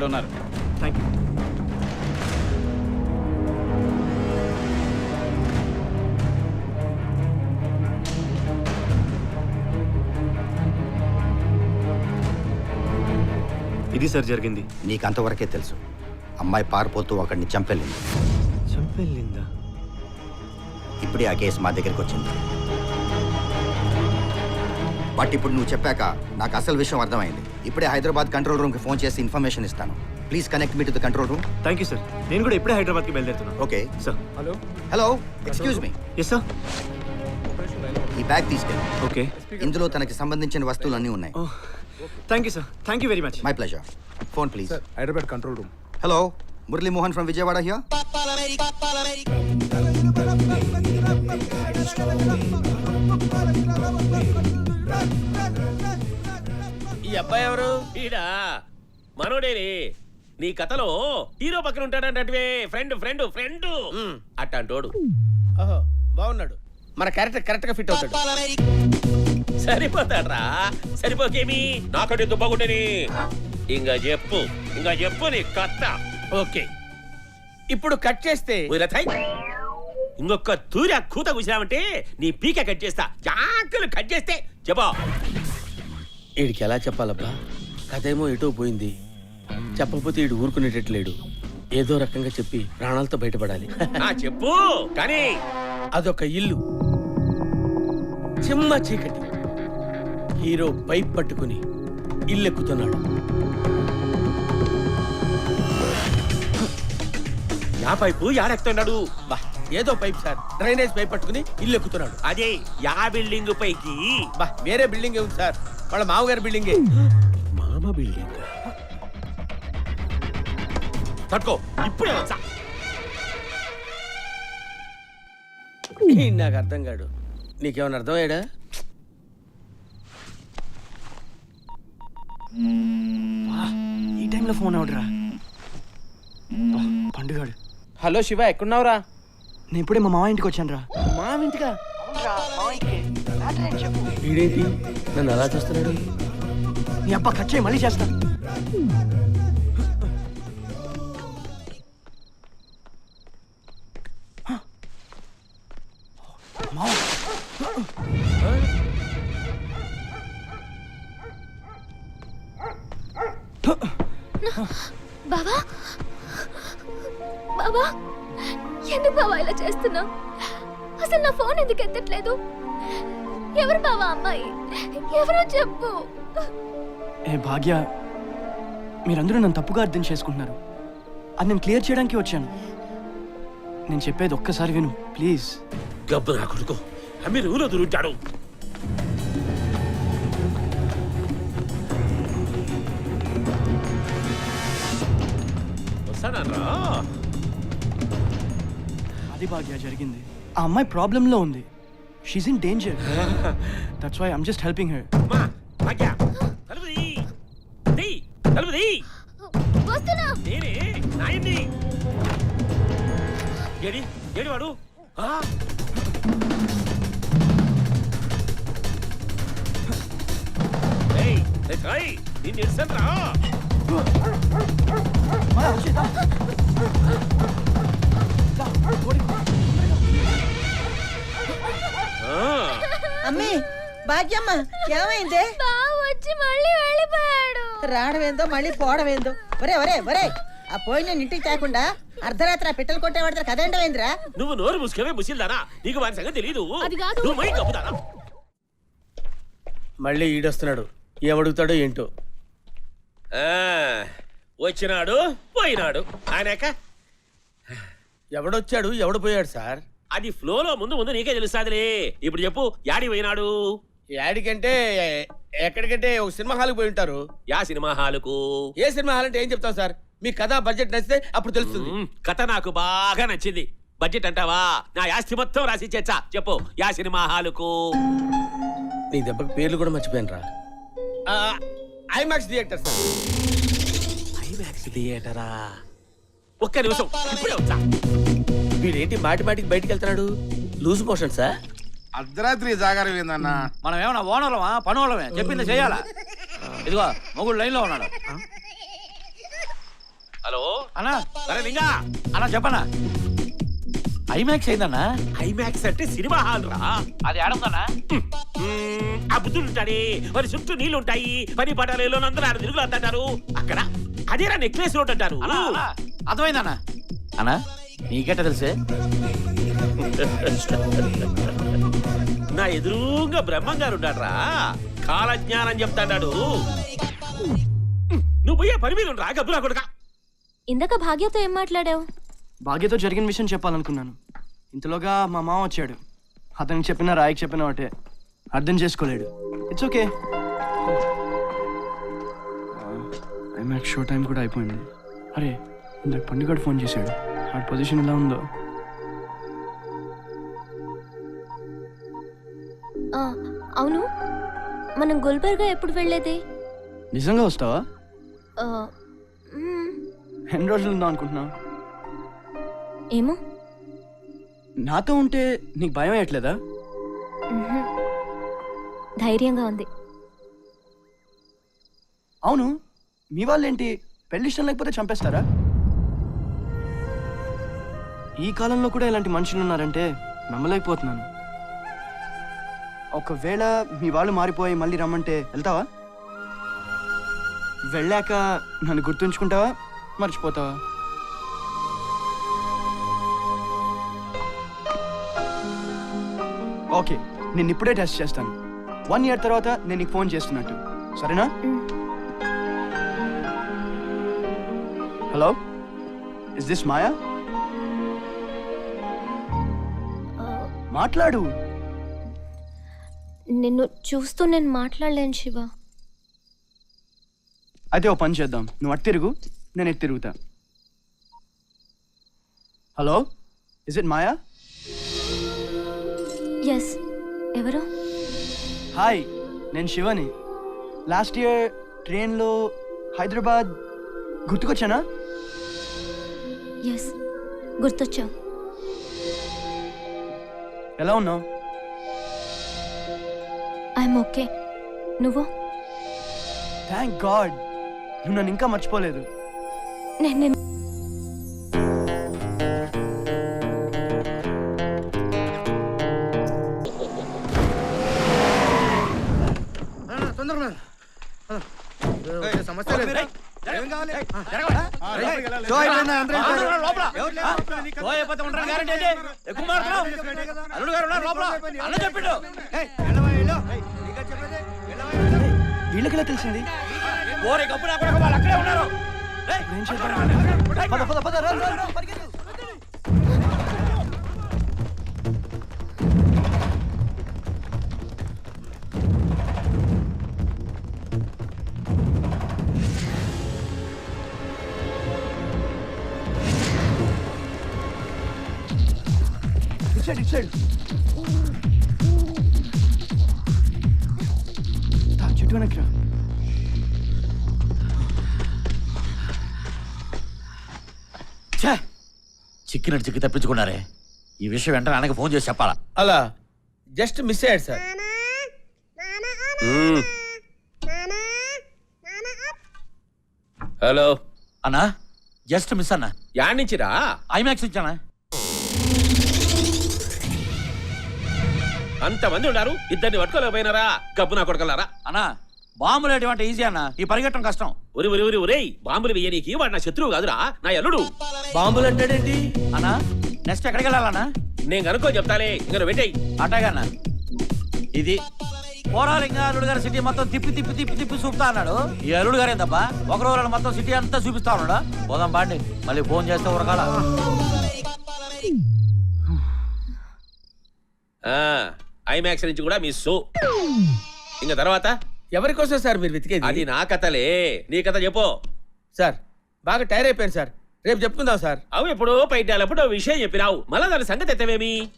ఇక్కడ అక్కడ ఉన్నారు. థ్యాంక్ యూ ఇది సార్ జరిగింది. నీకు అంతవరకే తెలుసు. అమ్మాయి పారిపోతూ ఒకడిని చంపెళ్ళింది. చంపెళ్ళిందా? ఇప్పుడే ఆ కేసు మా దగ్గరికి వచ్చింది. బట్ ఇప్పుడు నువ్వు చెప్పాక నాకు అసలు విషయం అర్థమైంది. ఇప్పుడే హైదరాబాద్ కంట్రోల్ రూమ్కి ఫోన్ చేసి ఇన్ఫర్మేషన్ ఇస్తాను. Please connect me to the control room. Thank you sir నేను కూడా ఇప్పుడే హైదరాబాద్కి బయలుదేరుతున్నాను okay. Sir hello excuse me yes sir ఈ బ్యాగ్ తీసుకెళ్ళి. ఓకే ఇందులో తనకి సంబంధించిన వస్తువులు అన్నీ ఉన్నాయి thank you sir thank you very much my pleasure phone please Hyderabad control room hello Murali Mohan from Vijayawada here ఈ అబ్బాయి ఎవరు? ఈడా మనోడేని. నీ కథలో హీరో పక్కన ఉంటాడంటే ఫ్రెండ్ ఫ్రెండ్ ఫ్రెండ్. అట్టాంటోడు. ఓహో బాగున్నాడు. మన క్యారెక్టర్ కరెక్ట్గా ఫిట్ అవుతాడు. సరిపోతాడ్రా. సరిపోకేమి? నాకంటే దుబ్బగుంటని ఇంకా చెప్పు ఇంకా చెప్పు నీ కథ. ఓకే. ఇప్పుడు కట్ చేస్తే. ఇంకొక తూరి ఆ కూత కూసామంటే నీ పీక కట్ చేస్తా. జాంకులు కట్ చేస్తే చెప్పా. వీడికి ఎలా చెప్పాలబ్బా? కథ ఏమో ఎటో పోయింది. చెప్పకపోతే వీడు ఊరుకునేటట్లేడు ఏదో రకంగా చెప్పి ప్రాణాలతో బయటపడాలి. ఆ చెప్పు. కానీ అదొక ఇల్లు. చిమ్మ చీకటి. హీరో పైప్ పట్టుకుని ఇల్లెక్కుతున్నాడు. యా పైపు యాడెక్తున్నాడు బా. ఏదో పైప్ సార్. డ్రైనేజ్ పైప్ పట్టుకుని ఇల్లు ఎక్కుతున్నాడు. అదే యా బిల్డింగ్ పైకి. బా వేరే బిల్డింగ్ ఉంది సార్. వాళ్ళ మామగారి బిల్డింగే. మామ బిల్డింగ్. తట్టుకో ఇప్పుడే వచ్చా. నాకు అర్థం కాడు నీకేమైనా అర్థమయ్యాడా? ఈ టైంలో ఫోన్ అవడరా పండుగాడు. హలో శివ ఎక్కడున్నావురా? నేను ఇప్పుడే మా మామ ఇంటికి వచ్చాను రా మా ఇంటిగా వీడేంటి నన్ను అలా చూస్తున్నాడు? నీ అబ్బా చేయి మళ్ళీ చేస్తా. మామ బావా? బావా? ఎందుకు బావా ఇలా చేస్తున్నావు? అసలు నా ఫోన్ ఎందుకు ఎత్తట్లేదు? ఎవరు బావా అమ్మాయి? ఎవరో చెప్పు. ఏ భాగ్య మీరందరూ నన్ను తప్పుగా అర్థం చేసుకుంటున్నారు. అది నేను క్లియర్ చేయడానికి వచ్చాను. నేను చెప్పేది ఒక్కసారి విను ప్లీజ్. గబ్బు నా కొడుకు. అమ్మి ఊలో దొరుకుతాడు వస్తానరా. అది భాగ్య జరిగింది ఆ అమ్మాయి ప్రాబ్లంలో ఉంది she's in danger that's why I'm just helping her AD ఏడి వాడు నిన్ను ఇడ్సను రా భాగ్యమ్మ ఏమైంది? బావ వచ్చి మళ్ళీ వెళ్ళిపోయాడు. రావడమేందో మళ్ళీ పోవడమేందో. ఒరే ఒరే ఒరే ఆ పోయిన ఇంటికి తేకుండా అర్ధరాత్రి ఆ పిట్టలు కొట్టేవాడితే కదేంటమైందిరా నువ్వు నోరు ముసుకవే ముసిల్దానా? నీకు వారి సంగతి తెలీదు. అది కాదు. నువ్వు మళ్ళీ ఈడొస్తున్నాడు. ఏమడుగుతాడో ఏంటో. ఆ, వచ్చినాడు పోయినాడు. ఆయనక ఎవడొచ్చాడు? ఎవడు పోయాడు సార్? అది ఫ్లోలో ముందు ముందు నీకే తెలుస్తాదిలే. ఇప్పుడు చెప్పు యాడి పోయినాడు? యాడికంటే ఎక్కడికంటే ఒక సినిమా హాల్కి పోయి ఉంటారు. యా సినిమా హాలుకు. ఏ సినిమా హాల్ అంటే ఏం చెప్తాం సార్? మీ కథ బడ్జెట్ నచ్చితే అప్పుడు తెలుస్తుంది. మ్మ్, కథ నాకు బాగా నచ్చింది. బడ్జెట్ అంటావా? నా యాస్తి మొత్తం రాసి ఇచ్చేచ్చా. చెప్పు యా సినిమా హాలుకు. నీ దెబ్బకి పేర్లు కూడా మర్చిపోయాను రా ఐమాక్స్ థియేటర్ సార్. ఐమాక్స్ థియేటరా? ఒక్క నిమిషం ఇప్పుడే వచ్చా. వీడేంటి మాటి మాటికి బయటికి వెళ్తున్నాడు? Loose motion sir. అర్ధరాత్రి జాగారం ఏందన్నా? మనం ఏమన్నా ఓనర్లమా? పనోళ్ళమే చెప్పింది చేయాలా? ఇదిగో మొగుడు లైన్లో ఉన్నాడు. హలో? అన్నా సరే లింగా అన్నా చెప్పనా? ఐమాక్స్ అయిందన్నా? ఐమాక్స్ అంటే సినిమా హాల్ రా. అది ఆడుందన్నా? ఆ బుద్ధుడు ఉంటాడే. మరి చుట్టూ నీళ్ళు ఉంటాయి పని పడాలేలో అందరూ ఆరు తిరుగులు అంటారు అక్కడ అదేరా నెక్లెస్ రోడ్ అంటారు. అర్థమైందన్నా? అన్నా నీకెట్ట తెలుసే? నా ఎదురుగా బ్రహ్మంగారు ఉన్నాడ్రా కాలజ్ఞానం చెప్తాడాడు. నువ్వు పోయే పని మీద రా గబ్బురా కొడుక. ఇందాక భాగ్యతో ఏం మాట్లాడావు? భాగ్యతో జరిగిన విషయం చెప్పాలనుకున్నాను. ఇంతలోగా మా మామ వచ్చాడు. అతనికి చెప్పిన రాయికి చెప్పిన ఒకటే అర్థం చేసుకోలేడు. It's okay IMAX show time కూడా అయిపోయింది. అరే ఇందాక పండుగడు ఫోన్ చేశాడు. ఆ పొజిషన్ ఎలా ఉందో? అవును. మనం గుల్బర్గా ఎప్పుడు వెళ్ళేది? నిజంగా వస్తావా? ఆ, మ్మ్, ఎన్ని రోజులు ఉందాం అనుకుంటున్నావు? ఏమో. నాతో ఉంటే నీకు భయం వేయట్లేదా? మ్హూ. ధైర్యంగా ఉంది. అవును. మీ వాళ్ళేంటి? పెళ్ళి ఇష్టం లేకపోతే చంపేస్తారా? ఈ కాలంలో కూడా ఇలాంటి మనుషులు ఉన్నారంటే నమ్మలేకపోతున్నాను. ఒకవేళ మీ వాళ్ళు మారిపోయి మళ్ళీ రమ్మంటే వెళ్తావా? వెళ్ళాక నన్ను గుర్తుంచుకుంటావా? మర్చిపోతావా? ఓకే నేను ఇప్పుడే టెస్ట్ చేస్తాను. వన్ ఇయర్ తర్వాత నేను నీకు ఫోన్ చేస్తున్నట్టు. సరేనా? హలో? ఇస్ దిస్ మాయా మాట్లాడు. నిన్ను చూస్తూ నేను మాట్లాడలేను శివ. అయితే ఓ పని చేద్దాం. నువ్వు అటు తిరుగు నేను ఎటు తిరుగుతా. Hello? Is it Maya yes ఎవరు? హాయ్ నేను శివని. లాస్ట్ ఇయర్ ట్రైన్లో హైదరాబాద్ గుర్తుకొచ్చానా? ఎస్ గుర్తొచ్చావు. ఎలా ఉన్నావు? ఐఎమ్ ఓకే నువ్వు థ్యాంక్ గాడ్ నువ్వు నన్ను ఇంకా మర్చిపోలేదు నేను సమస్య లేదు? ఎక్కువ. అల్లుడు గారు ఉన్నారు లోపల అన్న చెప్పిండు వీళ్ళకి ఎలా తెలిసింది? ఓరే కప్పు నా కొడుకు వాళ్ళు అక్కడే ఉన్నారు. ఏం చేద్దాం? పద పద పద రా, రా, పరిగెత్తు. ఇటు సైడ్, ఇటు వెనక్కి రా. ఛే! చిక్కినట్టు చిక్కి తప్పించుకున్నారే. ఈ విషయం వెంటనే ఆయనకి ఫోన్ చేసి చెప్పాలా? అలా. జస్ట్ మిస్ అయ్యాడు సార్. హలో. అన్నా జస్ట్ మిస్ అన్నా. యాడ్ నుంచిరా ఐమాక్స్ ఇచ్చానా? అంతమంది ఉన్నారు ఇద్దరిని పట్టుకోలేకపోయినారా? గబ్బు నా కొడకలారా? అన్నా బాంబులు అంటే ఈజీ అన్న. ఈ పరిగెట్టడం కష్టం. ఉరి ఉరి ఉరి ఉరేయ్ బాంబులు వెయ్యనీకి వాడు నా శత్రువు కాదురా నా ఎల్లుడు బాంబులు అంటాడేంటి? అన్నా నెక్స్ట్ ఎక్కడికి వెళ్ళాలన్నా? నేను కనుక్కో చెప్తాలే ఇంకా పెట్టేయ్. అటాగన్నా ఇది? పోరాలింగా అల్లుడు గారు సిటీ మొత్తం తిప్పి తిప్పి తిప్పి తిప్పి చూపుతా అన్నాడు. ఈ అల్లుడు గారు ఏందబ్బా? ఒక రోజు మొత్తం సిటీ అంతా చూపిస్తా ఉన్నాడా? పోదాం బాండి మళ్ళీ ఫోన్ చేస్తే ఉరకాల. ఆ. ఐమాక్స్ నుంచి కూడా మిస్ ఇంకా తర్వాత? ఎవరి కోసం సార్ మీరు వెతికేది? అది నా కథలే. నీ కథ చెప్పు. సార్ బాగా టైర్ అయిపోయాను సార్. రేపు చెప్పుకుందాం సార్. అవు ఎప్పుడో పైటాలప్పుడు విషయం చెప్పినావు. మళ్ళా దాని సంగతి ఎత్తవేమి?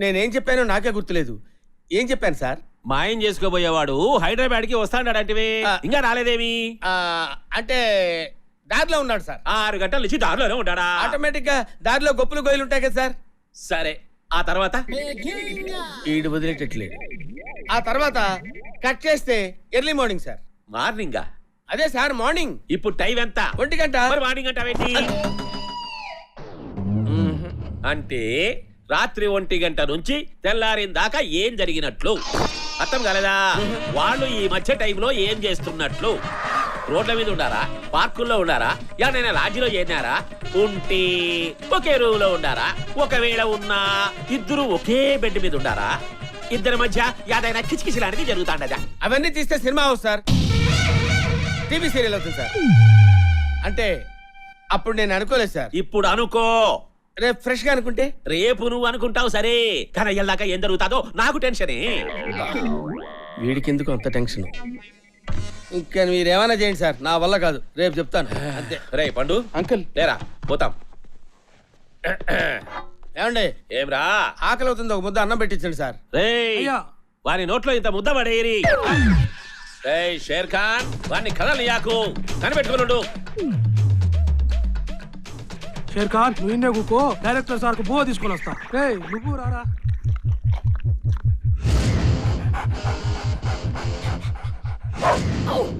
నేనేం చెప్పానో నాకే గుర్తులేదు. ఏం చెప్పాను సార్? మాయం చేసుకోబోయేవాడు హైదరాబాద్కి వస్తాడాడంటివి. ఇంకా రాలేదేమి? ఆ, అంటే దారిలో ఉన్నాడు సార్. ఆరు గంటల నుంచి దారిలోనే ఉంటాడా? ఆటోమేటిక్గా దారిలో గొప్పలు గొయ్యలు ఉంటాయి కదా సార్. సరే. ఆ తర్వాత? ఈడు వదిలేటట్లేడు ఆ తర్వాత కట్ చేస్తే ఎర్లీ మార్నింగ్ సార్. మార్నింగా? అదే సార్ మార్నింగ్. ఇప్పుడు టైం ఎంత? ఒంటి గంట. మరి మార్నింగ్ అంటావేంటి అంటే రాత్రి ఒంటి గంట నుంచి తెల్లారిన దాకా ఏం జరిగినట్లు? అర్థం కాలేదా? వాళ్ళు ఈ మధ్య టైంలో ఏం చేస్తున్నట్లు? రోడ్ల మీద ఉండారా? పార్కుల్లో ఉండారా? ఎవరైనా లాడ్జిలో చేరినారా? ఉంటే ఒకే రూమ్లో ఉండారా? ఒకవేళ ఉన్నా ఇద్దరు ఒకే బెడ్ మీద ఉండారా? ఇద్దరి మధ్య యాదైనా కిచకిచి లాంటిది జరుగుతాండదా? అవన్నీ తీస్తే సినిమా అవుతుంది సార్. టీవీ సీరియల్ అవుతుంది సార్. అంటే అప్పుడు నేను అనుకోలేదు సార్. ఇప్పుడు అనుకో. రేపు ఫ్రెష్గా అనుకుంటే? రేపు నువ్వు అనుకుంటావు సరే. కానీ అయ్యేదాకా ఏం జరుగుతాదో నాకు టెన్షనే. వీడికి ఎందుకు అంత టెన్షన్? ఇంకా మీరు ఏమైనా చేయండి సార్. నా వల్ల కాదు. రేపు చెప్తాను. అంతే. రే పండు. అంకుల్. లేరా? పోతాం. ఏమండి? ఏమ్రా? ఆకలి అవుతుంది. ఒక ముద్ద అన్నం పెట్టించండి సార్. రే వాని నోట్లో ఇంత ముద్ద పడేరి రే షేర్ ఖాన్ వాడిని కదలియాకు కనిపెట్టుకున్నాడు షేర్ ఖాన్ నువ్వు ఇన్నే కూకో డైరెక్టర్ సార్కు బో తీసుకొని వస్తా. రే నువ్వు రారా. Oh!